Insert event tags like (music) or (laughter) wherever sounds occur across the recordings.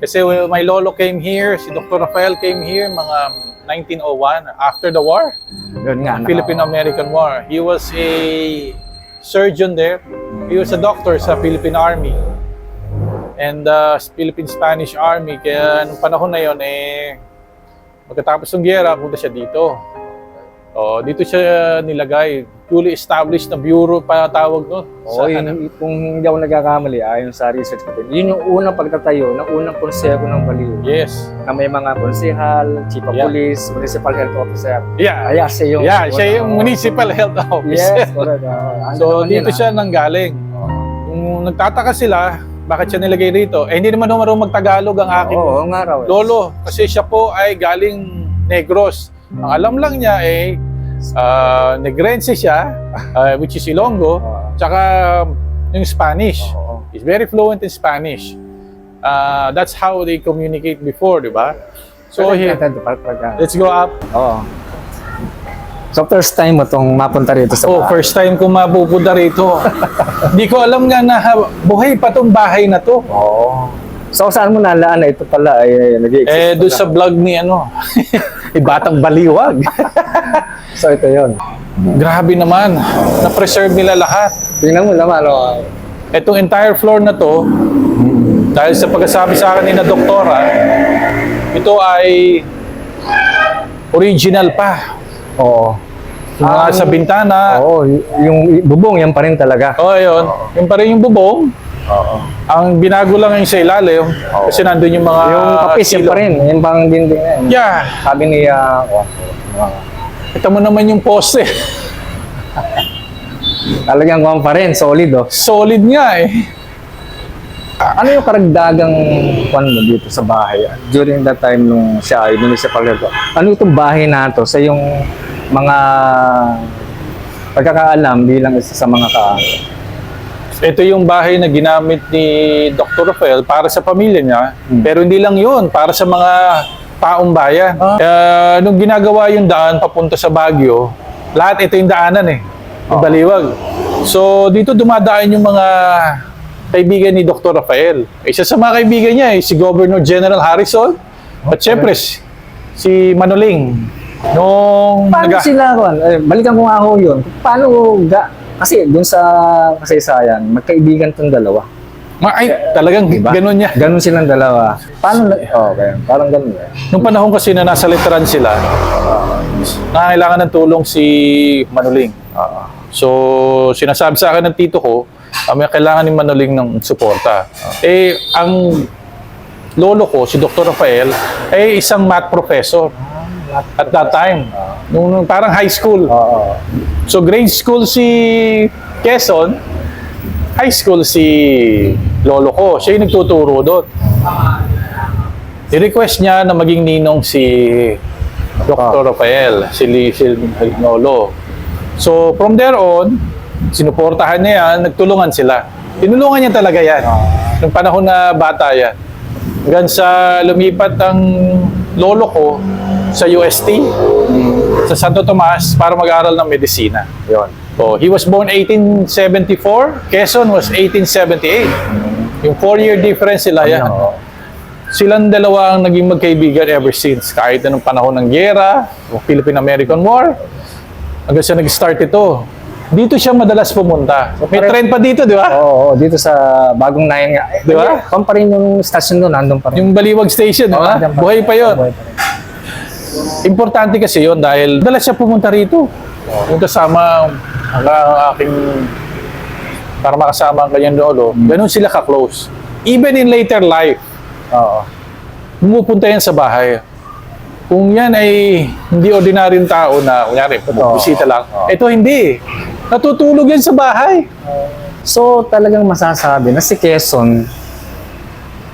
Kasi when my lolo came here, si Dr. Rafael came here mga 1901 after the war, Yun nga. Philippine-American War. He was a surgeon there. He was a doctor sa Philippine Army and uh, Philippine-Spanish Army. Kaya nung panahon na yon eh, magkatapos ng giyera, punta siya dito. Oh, dito siya nilagay. Fully established na bureau pa tawag no. Oo, yun, kung hindi ako nagkakamali, ayon sa research ko din, yun yung unang pagtatayo ng unang konseho ng Baliw. Yes. Na may mga konsehal, chief of Yeah. police, municipal health officer. Yeah. Kaya siya yung... Yeah, siya yung municipal health officer. Yes, correct. oo. So dito yun, siya nanggaling. Kung nagtataka sila, bakit siya nilagay rito? Eh hindi naman marunong magtagalog ang ah. aking Oo, nga raw. eh. lolo. Kasi siya po ay galing Negros. Ang alam lang niya ay uh, Negrense siya, uh, which is Ilonggo, tsaka yung Spanish. He's very fluent in Spanish. Uh, that's how they communicate before, di ba? So, he, let's go up. Oo. So first time mo tong mapunta rito sa Oh, first time ko mapupunta rito. (laughs) Hindi ko alam nga na ha- buhay pa tong bahay na to. Oo. So saan mo nalaan na ito pala ay nag-exist? Eh, doon sa vlog ni ano, (laughs) eh, Batang Baliwag. (laughs) So ito yun. Grabe naman, na-preserve nila lahat. Tingnan mo naman, ano. Itong entire floor na to, dahil sa pagkasabi sa akin ni na doktora, ito ay original pa. Oo. Yung mga sa bintana, Oo, yung bubong yan pa rin talaga. oh, yun. Yung pa rin yung bubong, Oo. ang binago lang yung sa ilalim, kasi nandun yung mga Yung kapis silong. pa rin, yung pang dinding na yan. Yeah, Sabi ni uh, oh, kita mo naman yung poste. (laughs) talagang kuwan pa rin, solid oh. Solid nga eh. Ano yung karagdagang kwan mo dito sa bahay? During that time nung siya ay municipal health, ano itong bahay na to sa yung mga pagkakaalam bilang isa sa mga ka Ito yung bahay na ginamit ni Dr. Rafael para sa pamilya niya. Pero hindi lang yun, para sa mga taong bayan. Kaya nung ginagawa yung daan papunta sa Baguio, lahat ito yung daanan eh. Yung Baliwag. So dito dumadaan yung mga kaibigan ni Dr. Rafael. Isa sa mga kaibigan niya eh, si Governor General Harrison. At syempre, si- Manoling. Nung Paano naga- sila, kwan? Eh, balikan ko nga ako yun. Paano, ga, kasi dun sa kasaysayan, magkaibigan tong dalawa. Ma- ay, talagang Diba? ganun niya. Ganun silang dalawa. Paano, na, oh, okay. parang ganun eh. Nung panahon kasi na nasa literan sila, nangangailangan ng tulong si Manuling. So, sinasabi sa akin ng tito ko, uh, may kailangan ni Manuling ng suporta. Eh, ang lolo ko, si Dr. Rafael, ay isang math professor at that time. Nung, nung parang high school. Oo. So, grade school si Quezon, high school si lolo ko. Siya yung nagtuturo doon. I-request niya na maging ninong si Dr. Rafael, si, Li- si Lolo. So, from there on, sinuportahan niya yan, nagtulungan sila. Tinulungan niya talaga yan. Nung panahon na bata yan. Hanggang sa lumipat ang lolo ko sa UST, sa Santo Tomas, para mag-aral ng medisina. Yun. So, he was born 1874, Quezon was 1878. Yung four-year difference sila yan. Ano, Silang dalawa ang naging magkaibigan ever since. Kahit anong panahon ng giyera, o Philippine-American War, hanggang sa nag-start ito. Dito siya madalas pumunta. May pare- trend pa dito, di ba? Oo, oo, dito sa bagong nayan nga. Di ba? Kung pa rin yung station doon, nandun pa rin. Yung Baliwag Station, di ba? Oo, nandun pa rin. Buhay pa yun. Buhay pa rin. Importante kasi yun dahil madalas siya pumunta rito. Yung kasama ang aking para makasama ang kanyang lolo. Ganun sila ka-close. Even in later life, Oo. pumupunta yan sa bahay. Kung yan ay hindi ordinaryong tao na, kunyari, pumubisita lang. Ito hindi. Natutulog yan sa bahay. So, talagang masasabi na si Quezon,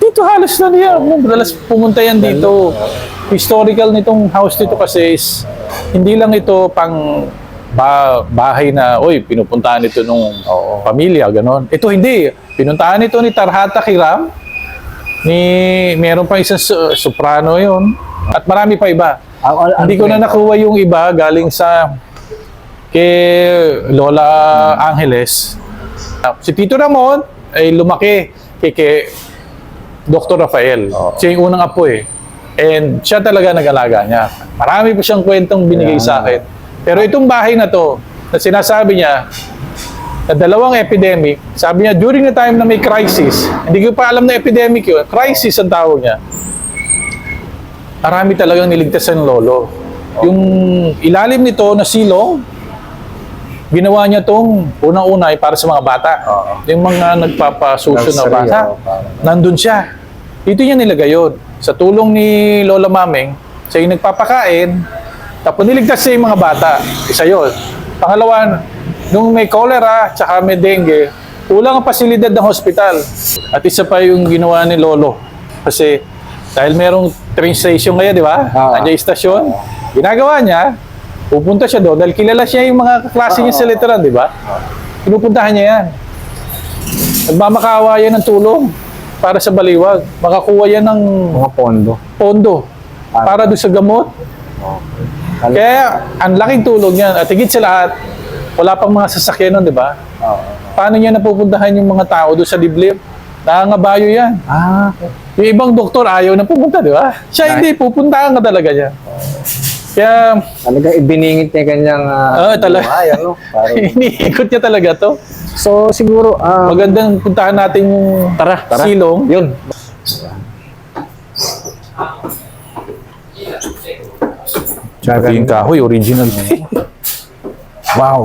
Dito halos na niya. Madalas pumunta yan dito. Historical nitong house dito kasi is hindi lang ito pang ba- bahay na, oy, pinupuntahan ito nung pamilya, ganon. Ito hindi. Pinuntahan ito ni Tarhata Kiram, ni meron pa isang su- soprano yon at marami pa iba. Ako- Hindi ko na nakuha yung iba galing sa kay Lola Angeles. Ah, Si Tito Ramon ay lumaki kay, kay Dr. Rafael. Siya yung unang apo eh. And siya talaga nag-alaga niya. Marami pa siyang kwentong binigay Yeah. sa akin. Pero itong bahay na to, na sinasabi niya, na dalawang epidemic, sabi niya, during the time na may crisis, hindi ko pa alam na epidemic yun, crisis ang tawag niya, marami talagang niligtas ng lolo. Yung ilalim nito na silong, ginawa niya tong unang-una ay para sa mga bata. Oo. Yung mga nagpapasuso na bata, nandun siya. Dito niya nilagay yun. Sa tulong ni Lola Mameng, siya yung nagpapakain, tapos niligtas siya yung mga bata. Isa yun. Pangalawa, nung may cholera, tsaka may dengue, kulang ang pasilidad ng hospital. At isa pa yung ginawa ni Lolo. Kasi dahil merong train station ngayon, di ba? Oo. Nandiyan yung stasyon. Ginagawa niya, pupunta siya doon dahil kilala siya yung mga klase niya sa literan, di ba? Pinupuntahan niya yan. Nagmamakawa yan ng tulong para sa baliwag. Makakuha yan ng Mga pondo. pondo para doon sa gamot. Ano- Kaya ang laking tulong yan. At higit sa lahat, wala pang mga sasakyan nun, di ba? Oo. Paano niya napupuntahan yung mga tao doon sa liblib? Nangangabayo yan. Ah, Yung ibang doktor ayaw na pupunta, di ba? Siya hindi, pupuntahan ka talaga niya. Kaya, talagang ibiningit niya kanyang Oo, talaga. buhay, ano? (laughs) Parang, iniikot niya talaga to. so, siguro, ah, Magandang puntahan natin yung tara, tara. silong. Yun. Ito yung kahoy, original. (laughs) wow.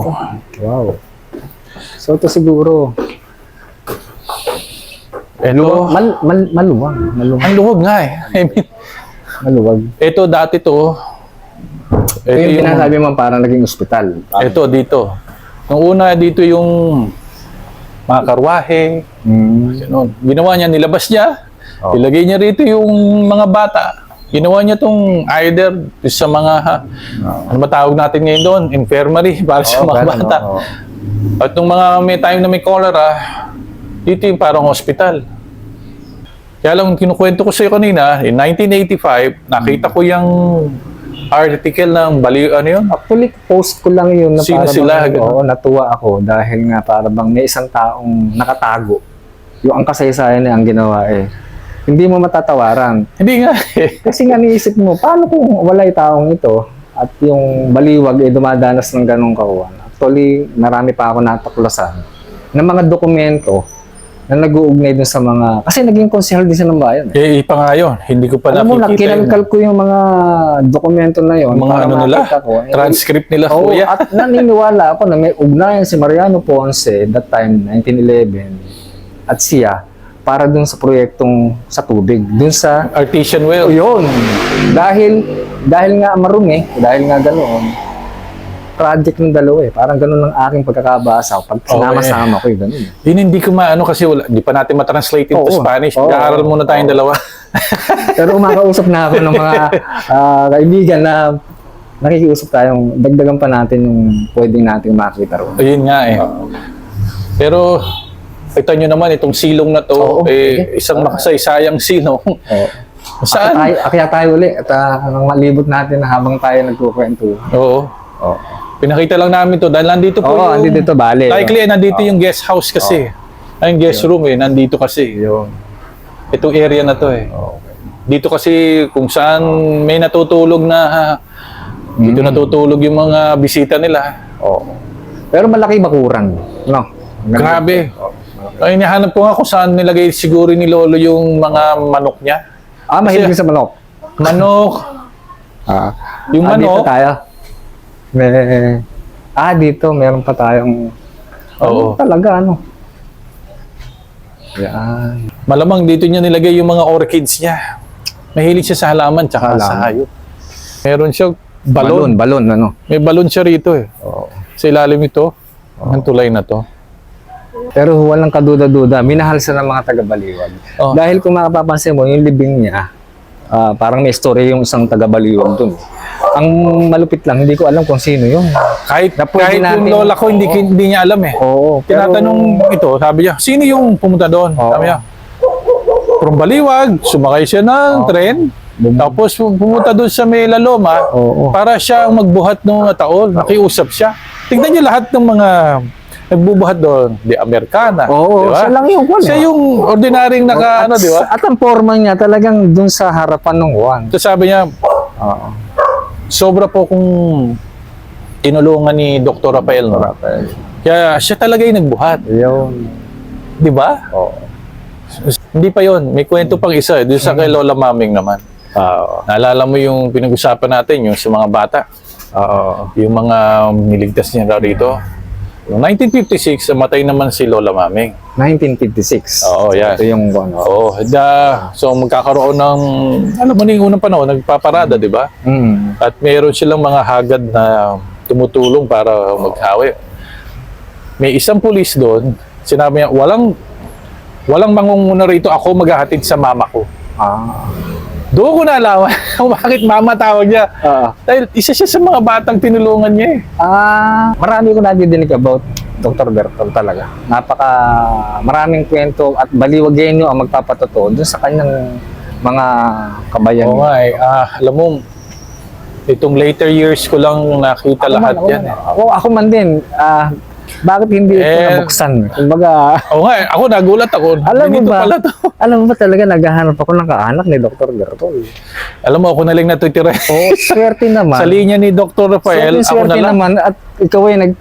Wow. So, ito siguro, Ito, mal, mal, maluwag. Maluwag. ang luwag nga eh. I mean, Maluwag. ito dati to. Ito Ito yung yung, pinasabi mo parang naging ospital. ito dito. Nung una dito yung mga karwahe, Mm. ganun. Ginawa niya, nilabas niya. Oh. Ilagay niya rito yung mga bata. Ginawa niya tong either sa mga, ano matawag natin ngayon doon, infirmary (laughs) para sa Oo, mga ganun, bata. oo. At nung mga may time na may cholera, dito yung parang hospital. Kaya lang kinukwento ko sa iyo kanina, in 1985, nakita ko yung article ng bali ano yun? Actually, post ko lang yun na Sino para sila? bang, oo, natuwa ako dahil nga para bang may isang taong nakatago. Yung ang kasaysayan niya ang ginawa eh. Hindi mo matatawaran. Hindi nga eh. Kasi nga niisip mo, paano kung wala yung taong ito at yung baliwag ay dumadanas ng ganong kawan? Actually, marami pa ako natuklasan ng mga dokumento na nag-uugnay dun sa mga... Kasi naging konsehal din siya ng bayan. Eh. Eh, ipa nga yun. Hindi ko pa Alam mo, nakikita yun. kinalkal ko yung mga dokumento na yun. Mga ano nila, makita ko. Eh, transcript nila, Oo, kuya. at naniniwala ako na may ugnayan si Mariano Ponce that time, 1911, at siya, para dun sa proyektong sa tubig. Dun sa Artesian well. yun. Dahil, dahil nga marumi, dahil nga ganoon, project ng dalawa eh. Parang ganun ang aking pagkakabasa. Pag sinama-sama ko, eh, ganun. eh. Yun hindi ko maano kasi wala, hindi pa natin matranslate into Oo. Spanish. Oo. Mag-aaral muna tayong dalawa. (laughs) Pero umakausap na ako ng mga (laughs) ah, kaibigan na nakikiusap tayong dagdagan pa natin yung pwedeng natin makita ron. Ayun nga eh. Pero, kita nyo naman, itong silong na to, Oo, eh, isang makasaysayang silong. Oo. (laughs) Saan? Tayo, akyat tayo uli at uh, malibot natin na habang tayo nagkukwento. Oo. Oo. Pinakita lang namin to dahil nandito po Oo, yung... andito dito, bale. Likely, eh, nandito yung guest house kasi. Ay, yung guest room eh, nandito kasi. Yun. Itong area na to eh. Okay. Dito kasi kung saan may natutulog na... Dito Mm. natutulog yung mga bisita nila. Oo. Pero malaki bakuran. No? Grabe. Oo. Ay, hinahanap ko nga kung saan nilagay siguro ni Lolo yung mga manok niya. Ah, mahilig sa manok. Manok. Ah. Yung ah, Dito manok. tayo. May... Ah, dito meron pa tayong... Oo. Ano talaga, ano? Yan. Malamang dito niya nilagay yung mga orchids niya. Mahilig siya sa halaman tsaka sa Halaman. hayop. Meron siya Balon, balon. balon, ano? May balon siya rito eh. Oo. Sa ilalim ito. Ang tulay na to. Pero walang kaduda-duda, minahal siya ng mga taga-baliwag. Oh. Dahil kung makapapansin mo, yung libing niya, ah, parang may story yung isang taga-baliwag dun. Ang malupit lang, hindi ko alam kung sino yun. Kahit, kahit yung natin- lola ko, hindi, hindi niya alam eh. Oo. pero- Tinatanong ito, sabi niya, sino yung pumunta doon? Oo. Sabi niya, from Baliwag, sumakay siya ng tren, Bum- tapos pumunta doon sa may Laloma, Oo. para siya magbuhat ng taol. Nakiusap siya. Tignan niyo lahat ng mga nagbubuhat doon? Di Amerikana. Oo, di ba? siya lang yung kwan. Siya eh. yung ordinaryong naka, At ano, di ba? At ang forma niya talagang dun sa harapan ng Juan. So sabi niya, Oo. sobra po kung tinulungan ni Dr. Rafael. No? Kaya siya talaga yung nagbuhat. Yun. Di ba? Oo. Hindi pa yon May kwento pang isa. eh. Doon sa kay Lola Maming naman. Oo. Naalala mo yung pinag-usapan natin, yung sa mga bata. Oo. Yung mga niligtas niya raw rito. Noong 1956, namatay naman si Lola Maming. 1956. Oo, yan. Ito yung ano. Oo, da, so magkakaroon ng, alam mo na yung unang panahon, nagpaparada, di ba? Mm. At meron silang mga hagad na tumutulong para maghawi. May isang pulis doon, sinabi niya, walang, walang mangunguna rito, ako maghahatid sa mama ko. Ah. Doon ko nalaman (laughs) kung bakit mama tawag niya. Ah. Dahil isa siya sa mga batang tinulungan niya eh. Ah, marami ko nadidinig about Dr. Bertol talaga. Napaka maraming kwento at baliwagenyo ang magpapatotoo dun sa kanyang mga kabayan. Oo nga eh. Ah, alam mo, itong later years ko lang nakita lahat man, yan ako, eh. ako, ako man din, ah, bakit hindi ito Eh, nabuksan? Kumbaga, (laughs) Oo nga. Ako nagulat ako. Alam mo ba? pala to. alam mo ba talaga naghahanap ako ng kaanak ni Dr. Bertol? Alam mo, ako na lang natitira. Oo, swerte naman. (laughs) Sa linya ni Dr. Rafael, Swerte, ako na lang. naman at ikaw ay nag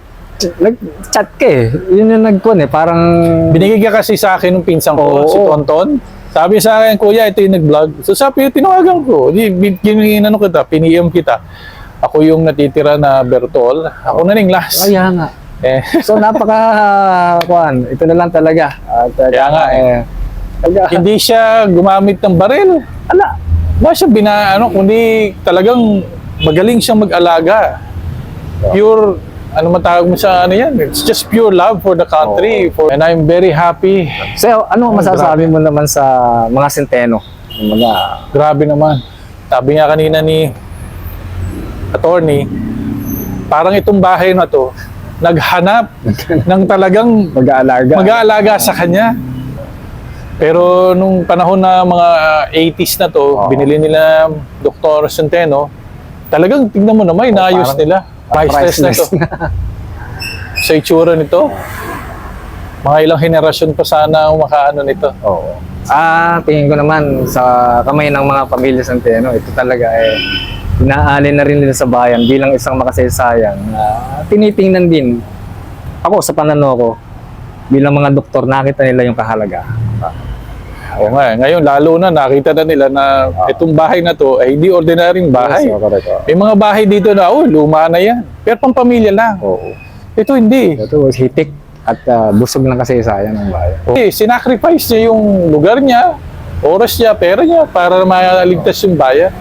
nag-chat ka eh. Yun yung nagkon eh. Parang Binigay ka kasi sa akin ng pinsang ko, Oo. si Tonton. Sabi sa akin, kuya, ito yung nag-vlog. So sabi, tinawagan ko. Di, bin- kin- ano kita, piniem kita. Ako yung natitira na Bertol. Ako na ning last. Kaya nga. Eh, So napaka kuan, ito na lang talaga. At uh, Kaya nga eh. Talaga, hindi siya gumamit ng baril. ala, Ba siya bina, ano, kundi talagang magaling siyang mag-alaga. Pure, ano matawag mo sa ano yan? It's just pure love for the country. For, and I'm very happy. So, ano masasabi mo naman sa mga senteno? Mga Grabe naman. Sabi nga kanina ni attorney, parang itong bahay na to, naghanap (laughs) ng talagang mag-aalaga. mag-aalaga sa kanya. Pero nung panahon na mga 80s na to, Oo. binili nila Dr. Centeno, talagang tignan mo naman, inaayos parang- nila. Priceless na to. sa itsura nito. Mga ilang henerasyon pa sana ang makaano nito. Oo. Ah, tingin ko naman sa kamay ng mga pamilya Santeno, ito talaga eh inaalin na rin nila sa bayan bilang isang makasaysayang na tinitingnan din. Ako sa pananaw ko, bilang mga doktor, nakita nila yung kahalaga. Oo nga, eh. ngayon lalo na nakita na nila na itong bahay na to ay hindi ordinaryong bahay. Yes, correct. May mga bahay dito na, oh, luma na yan. Pero pang pamilya lang. Oo. Ito hindi. Ito was hitik at ah, busog ng kasaysayan ng bayan. Okay, sinacrifice niya yung lugar niya, oras niya, pera niya para maligtas yung bayan.